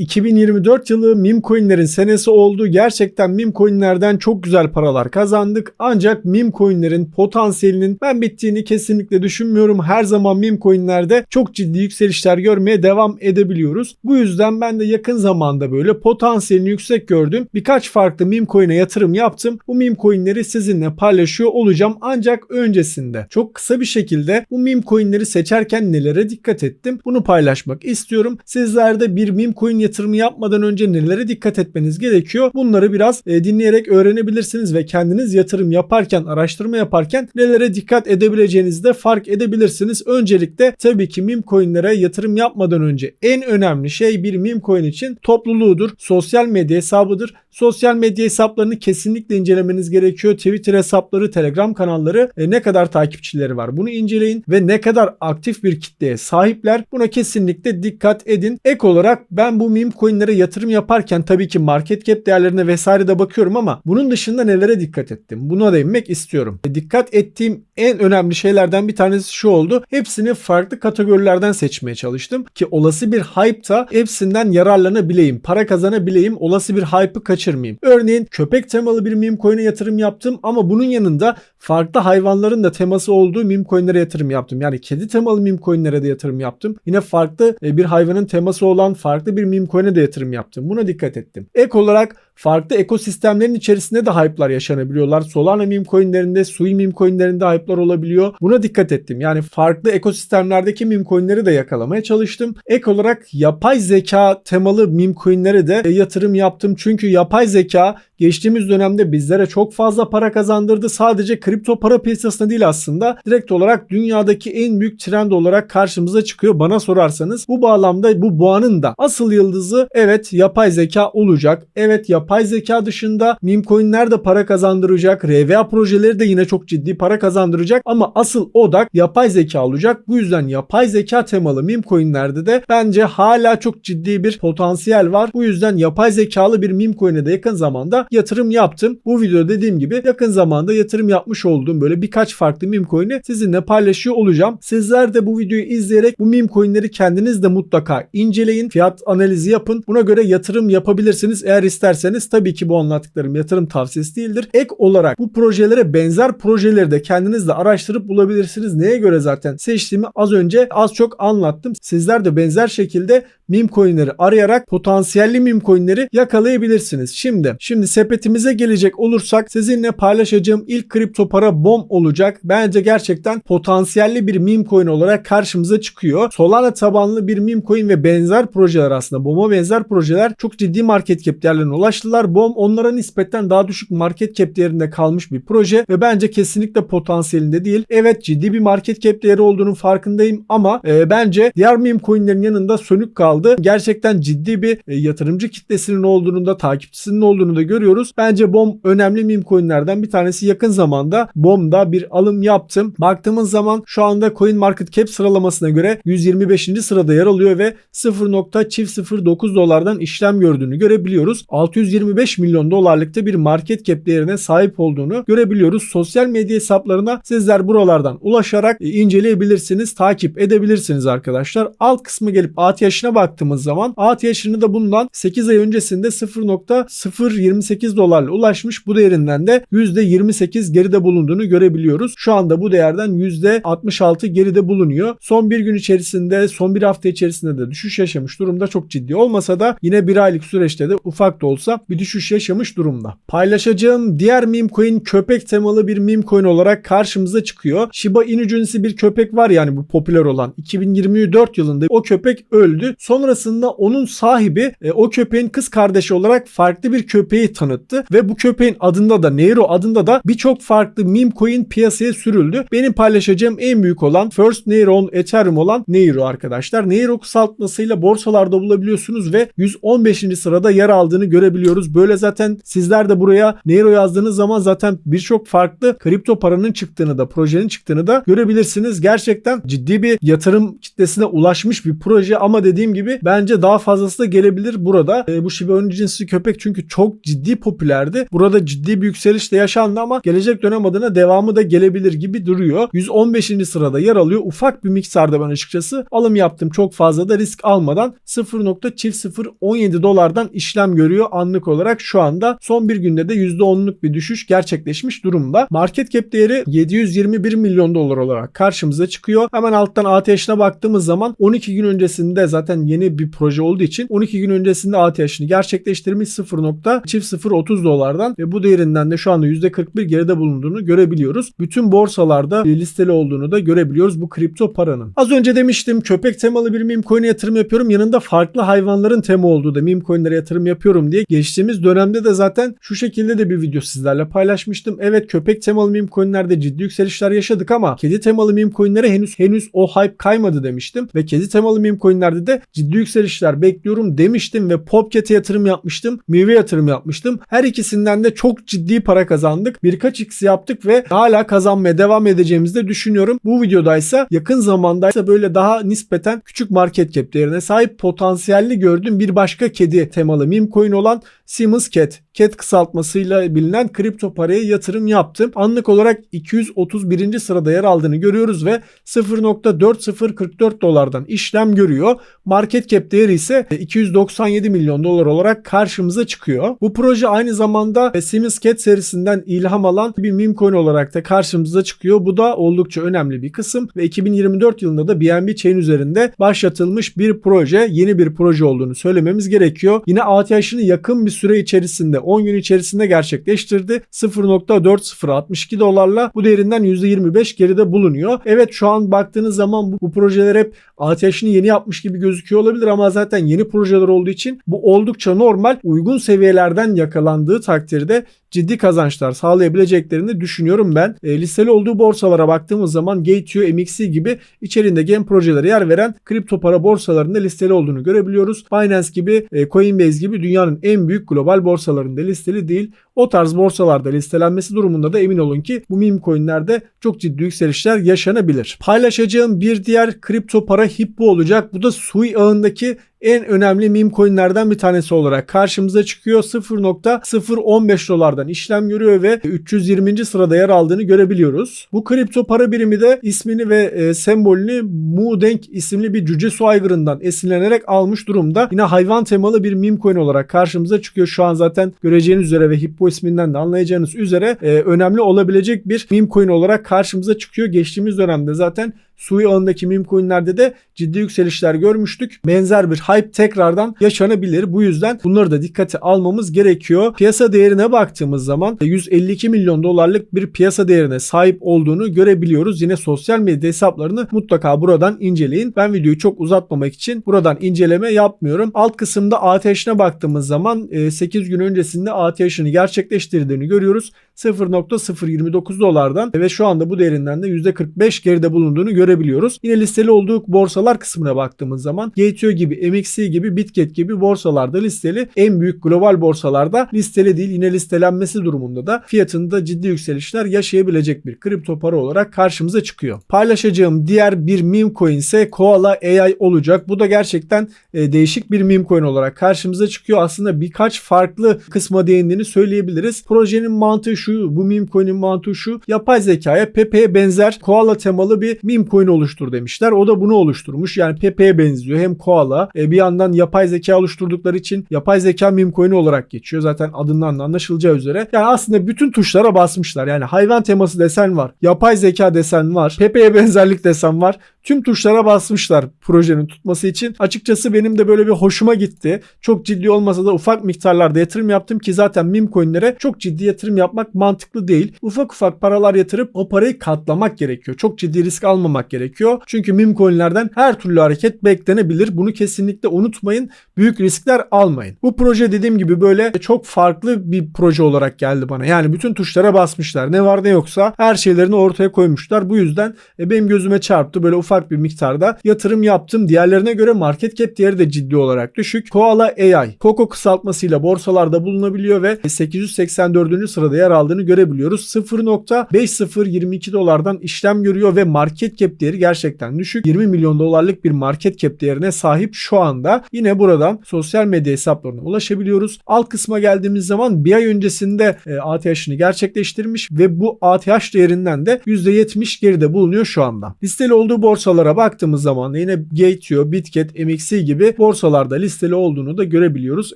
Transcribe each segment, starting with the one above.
2024 yılı meme coinlerin senesi oldu. Gerçekten meme coinlerden çok güzel paralar kazandık. Ancak meme coinlerin potansiyelinin ben bittiğini kesinlikle düşünmüyorum. Her zaman meme coinlerde çok ciddi yükselişler görmeye devam edebiliyoruz. Bu yüzden ben de yakın zamanda böyle potansiyelini yüksek gördüm. Birkaç farklı meme coin'e yatırım yaptım. Bu meme coin'leri sizinle paylaşıyor olacağım. Ancak öncesinde çok kısa bir şekilde bu meme coin'leri seçerken nelere dikkat ettim? Bunu paylaşmak istiyorum. Sizler de bir meme coin yatırımı yapmadan önce nelere dikkat etmeniz gerekiyor? Bunları biraz e, dinleyerek öğrenebilirsiniz ve kendiniz yatırım yaparken, araştırma yaparken nelere dikkat edebileceğinizi de fark edebilirsiniz. Öncelikle tabii ki meme coin'lere yatırım yapmadan önce en önemli şey bir meme coin için topluluğudur. Sosyal medya hesabıdır. Sosyal medya hesaplarını kesinlikle incelemeniz gerekiyor. Twitter hesapları, Telegram kanalları e, ne kadar takipçileri var bunu inceleyin ve ne kadar aktif bir kitleye sahipler buna kesinlikle dikkat edin. Ek olarak ben bu meme coinlere yatırım yaparken tabii ki market cap değerlerine vesaire de bakıyorum ama bunun dışında nelere dikkat ettim? Buna değinmek istiyorum. E, dikkat ettiğim en önemli şeylerden bir tanesi şu oldu. Hepsini farklı kategorilerden seçmeye çalıştım ki olası bir hype'ta hepsinden yararlanabileyim, para kazanabileyim, olası bir hype'ı kaçırmayayım. Örneğin köpek temalı bir meme coin'e yatırım yaptım ama bunun yanında farklı hayvanların da teması olduğu meme coin'lere yatırım yaptım. Yani kedi temalı meme coin'lere de yatırım yaptım. Yine farklı e, bir hayvanın teması olan farklı bir meme coin'e de yatırım yaptım. Buna dikkat ettim. Ek olarak farklı ekosistemlerin içerisinde de hype'lar yaşanabiliyorlar. Solana meme coin'lerinde, Sui meme coin'lerinde hype'lar olabiliyor. Buna dikkat ettim. Yani farklı ekosistemlerdeki meme coin'leri de yakalamaya çalıştım. Ek olarak yapay zeka temalı meme coin'lere de yatırım yaptım. Çünkü yapay zeka geçtiğimiz dönemde bizlere çok fazla para kazandırdı. Sadece kripto para piyasasında değil aslında. Direkt olarak dünyadaki en büyük trend olarak karşımıza çıkıyor bana sorarsanız. Bu bağlamda bu boğanın da asıl yıldızı evet yapay zeka olacak. Evet yapay zeka dışında meme coin'ler de para kazandıracak. RVA projeleri de yine çok ciddi para kazandıracak ama asıl odak yapay zeka olacak. Bu yüzden yapay zeka temalı meme coin'lerde de bence hala çok ciddi bir potansiyel var. Bu yüzden yapay zekalı bir meme coin'e de yakın zamanda yatırım yaptım. Bu videoda dediğim gibi yakın zamanda yatırım yapmış olduğum böyle birkaç farklı meme coin'i sizinle paylaşıyor olacağım. Sizler de bu videoyu izleyerek bu meme coin'leri kendiniz de mutlaka inceleyin. Fiyat analizi yapın. Buna göre yatırım yapabilirsiniz. Eğer isterseniz tabii ki bu anlattıklarım yatırım tavsiyesi değildir. Ek olarak bu projelere benzer projeleri de kendiniz de araştırıp bulabilirsiniz. Neye göre zaten seçtiğimi az önce az çok anlattım. Sizler de benzer şekilde meme coin'leri arayarak potansiyelli meme coin'leri yakalayabilirsiniz. Şimdi şimdi sepetimize gelecek olursak sizinle paylaşacağım ilk kripto para BOM olacak. Bence gerçekten potansiyelli bir meme coin olarak karşımıza çıkıyor. Solana tabanlı bir meme coin ve benzer projeler aslında BOM'a benzer projeler çok ciddi market cap değerlerine ulaştılar. BOM onlara nispeten daha düşük market cap değerinde kalmış bir proje ve bence kesinlikle potansiyelinde değil. Evet ciddi bir market cap değeri olduğunun farkındayım ama e, bence diğer meme coinlerin yanında sönük kaldı. Gerçekten ciddi bir e, yatırımcı kitlesinin olduğunu da takipçisinin olduğunu da görüyoruz. Bence BOM önemli meme coinlerden bir tanesi yakın zamanda BOM'da bir alım yaptım. Baktığımız zaman şu anda Coin Market Cap sıralamasına göre 125. sırada yer alıyor ve 0.09 dolardan işlem gördüğünü görebiliyoruz. 625 milyon dolarlıkta bir market cap değerine sahip olduğunu görebiliyoruz. Sosyal medya hesaplarına sizler buralardan ulaşarak e, inceleyebilirsiniz, takip edebilirsiniz arkadaşlar. Alt kısmı gelip ATH'ine baktığımız zaman ATH'ini de bundan 8 ay öncesinde 0.028 dolarla ulaşmış. Bu değerinden de %28 geride bulunduğunu görebiliyoruz. Şu anda bu değerden %66 geride bulunuyor. Son bir gün içerisinde, son bir hafta içerisinde de düşüş yaşamış durumda. Çok ciddi olmasa da yine bir aylık süreçte de ufak da olsa bir düşüş yaşamış durumda. Paylaşacağım diğer meme coin köpek temalı bir meme coin olarak karşımıza çıkıyor. Shiba Inu cinsi bir köpek var yani bu popüler olan. 2024 yılında o köpek öldü. Sonrasında onun sahibi e, o köpeğin kız kardeşi olarak farklı bir köpeği tanıttı ve bu köpeğin adında da Nero adında da birçok farklı meme coin piyasaya sürüldü. Benim paylaşacağım en büyük olan First Nero on Ethereum olan Nero arkadaşlar. Nero kısaltmasıyla borsalarda bulabiliyorsunuz ve 115. sırada yer aldığını görebiliyorsunuz görebiliyoruz. Böyle zaten sizler de buraya Neiro yazdığınız zaman zaten birçok farklı kripto paranın çıktığını da projenin çıktığını da görebilirsiniz. Gerçekten ciddi bir yatırım kitlesine ulaşmış bir proje ama dediğim gibi bence daha fazlası da gelebilir burada. E, bu Shiba Inu cinsi köpek çünkü çok ciddi popülerdi. Burada ciddi bir yükseliş de yaşandı ama gelecek dönem adına devamı da gelebilir gibi duruyor. 115. sırada yer alıyor. Ufak bir miktarda ben açıkçası alım yaptım. Çok fazla da risk almadan 0.0017 dolardan işlem görüyor anlık olarak şu anda. Son bir günde de %10'luk bir düşüş gerçekleşmiş durumda. Market cap değeri 721 milyon dolar olarak karşımıza çıkıyor. Hemen alttan ATH'ine baktığımız zaman 12 gün öncesinde zaten yeni bir proje olduğu için 12 gün öncesinde ATH'ini gerçekleştirmiş 0.0030 dolardan ve bu değerinden de şu anda %41 geride bulunduğunu görebiliyoruz. Bütün borsalarda listeli olduğunu da görebiliyoruz bu kripto paranın. Az önce demiştim köpek temalı bir meme coin'e yatırım yapıyorum. Yanında farklı hayvanların tema olduğu da meme coin'lere yatırım yapıyorum diye. Geçtiğimiz dönemde de zaten şu şekilde de bir video sizlerle paylaşmıştım. Evet köpek temalı meme coin'lerde ciddi yükselişler yaşadık ama kedi temalı meme coin'lere henüz henüz o hype kaymadı demiştim. Ve kedi temalı meme coin'lerde de ciddi yükselişler bekliyorum demiştim ve Popcat'e yatırım yapmıştım. Mive yatırım yapmıştım. Her ikisinden de çok ciddi para kazandık. Birkaç x yaptık ve hala kazanmaya devam edeceğimizi de düşünüyorum. Bu videoda ise yakın zamanda ise böyle daha nispeten küçük market cap değerine sahip potansiyelli gördüğüm bir başka kedi temalı meme coin olan Siemens Cat. Cat kısaltmasıyla bilinen kripto paraya yatırım yaptım. Anlık olarak 231. sırada yer aldığını görüyoruz ve 0.4044 dolardan işlem görüyor. Market cap değeri ise 297 milyon dolar olarak karşımıza çıkıyor. Bu proje aynı zamanda Siemens Cat serisinden ilham alan bir meme coin olarak da karşımıza çıkıyor. Bu da oldukça önemli bir kısım ve 2024 yılında da BNB Chain üzerinde başlatılmış bir proje, yeni bir proje olduğunu söylememiz gerekiyor. Yine ATH'ını yakın bir süre içerisinde 10 gün içerisinde gerçekleştirdi. 0.4062 dolarla bu değerinden %25 geride bulunuyor. Evet şu an baktığınız zaman bu, bu projeler hep ATH'ini yeni yapmış gibi gözüküyor olabilir ama zaten yeni projeler olduğu için bu oldukça normal. Uygun seviyelerden yakalandığı takdirde ciddi kazançlar sağlayabileceklerini düşünüyorum ben. E, listeli olduğu borsalara baktığımız zaman Gate.io, MXC gibi içerisinde game projelere yer veren kripto para borsalarında listeli olduğunu görebiliyoruz. Binance gibi, e, Coinbase gibi dünyanın en büyük global borsalarında listeli değil. O tarz borsalarda listelenmesi durumunda da emin olun ki bu meme coinlerde çok ciddi yükselişler yaşanabilir. Paylaşacağım bir diğer kripto para Hippo olacak. Bu da Sui ağındaki en önemli meme coinlerden bir tanesi olarak karşımıza çıkıyor. 0.015 dolardan işlem görüyor ve 320. sırada yer aldığını görebiliyoruz. Bu kripto para birimi de ismini ve e, sembolünü Mudenk isimli bir cüce su aygırından esinlenerek almış durumda. Yine hayvan temalı bir meme coin olarak karşımıza çıkıyor. Şu an zaten göreceğiniz üzere ve Hippo isminden de anlayacağınız üzere e, önemli olabilecek bir meme coin olarak karşımıza çıkıyor. Geçtiğimiz dönemde zaten Sui ağındaki meme coinlerde de ciddi yükselişler görmüştük. Benzer bir hype tekrardan yaşanabilir. Bu yüzden bunları da dikkate almamız gerekiyor. Piyasa değerine baktığımız zaman 152 milyon dolarlık bir piyasa değerine sahip olduğunu görebiliyoruz. Yine sosyal medya hesaplarını mutlaka buradan inceleyin. Ben videoyu çok uzatmamak için buradan inceleme yapmıyorum. Alt kısımda ATH'ine baktığımız zaman 8 gün öncesinde ATH'ini gerçekleştirdiğini görüyoruz. 0.029 dolardan ve şu anda bu değerinden de %45 geride bulunduğunu görebiliyoruz. Yine listeli olduğu borsalar kısmına baktığımız zaman Gate.io gibi, MXC gibi, Bitget gibi borsalarda listeli. En büyük global borsalarda listeli değil. Yine listelenmesi durumunda da fiyatında ciddi yükselişler yaşayabilecek bir kripto para olarak karşımıza çıkıyor. Paylaşacağım diğer bir meme coin ise Koala AI olacak. Bu da gerçekten e, değişik bir meme coin olarak karşımıza çıkıyor. Aslında birkaç farklı kısma değindiğini söyleyebiliriz. Projenin mantığı şu, bu meme coin'in mantığı şu. Yapay zekaya Pepe'ye benzer koala temalı bir meme coin oluştur demişler. O da bunu oluşturmuş. Yani Pepe'ye benziyor. Hem koala e, bir yandan yapay zeka oluşturdukları için yapay zeka meme coin'i olarak geçiyor. Zaten adından da anlaşılacağı üzere. Yani aslında bütün tuşlara basmışlar. Yani hayvan teması desen var. Yapay zeka desen var. Pepe'ye benzerlik desen var. Tüm tuşlara basmışlar projenin tutması için. Açıkçası benim de böyle bir hoşuma gitti. Çok ciddi olmasa da ufak miktarlarda yatırım yaptım ki zaten meme coin'lere çok ciddi yatırım yapmak mantıklı değil. Ufak ufak paralar yatırıp o parayı katlamak gerekiyor. Çok ciddi risk almamak gerekiyor. Çünkü meme coinlerden her türlü hareket beklenebilir. Bunu kesinlikle unutmayın. Büyük riskler almayın. Bu proje dediğim gibi böyle çok farklı bir proje olarak geldi bana. Yani bütün tuşlara basmışlar. Ne var ne yoksa her şeylerini ortaya koymuşlar. Bu yüzden e, benim gözüme çarptı. Böyle ufak bir miktarda yatırım yaptım. Diğerlerine göre market cap değeri de ciddi olarak düşük. Koala AI, Coco kısaltmasıyla borsalarda bulunabiliyor ve 884. sırada yer aldığını görebiliyoruz. 0.5022 dolardan işlem görüyor ve market cap değeri gerçekten düşük. 20 milyon dolarlık bir market cap değerine sahip şu anda. Yine buradan sosyal medya hesaplarına ulaşabiliyoruz. Alt kısma geldiğimiz zaman bir ay öncesinde e, ATH'ını gerçekleştirmiş ve bu ATH değerinden de %70 geride bulunuyor şu anda. Listeli olduğu borsalara baktığımız zaman yine Gateo, Bitget, MXC gibi borsalarda listeli olduğunu da görebiliyoruz.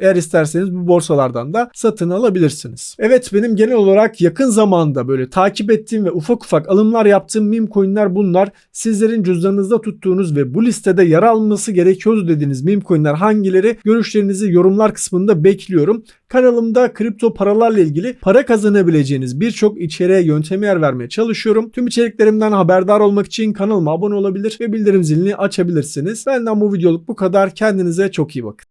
Eğer isterseniz bu borsalardan da satın alabilirsiniz. Evet benim genel olarak yakın zamanda böyle takip ettiğim ve ufak ufak alımlar yaptığım meme coinler bunlar. Sizlerin cüzdanınızda tuttuğunuz ve bu listede yer alması gerekiyordu dediğiniz meme coinler hangileri? Görüşlerinizi yorumlar kısmında bekliyorum. Kanalımda kripto paralarla ilgili para kazanabileceğiniz birçok içeriğe yönteme yer vermeye çalışıyorum. Tüm içeriklerimden haberdar olmak için kanalıma abone olabilir ve bildirim zilini açabilirsiniz. Benden bu videoluk bu kadar. Kendinize çok iyi bakın.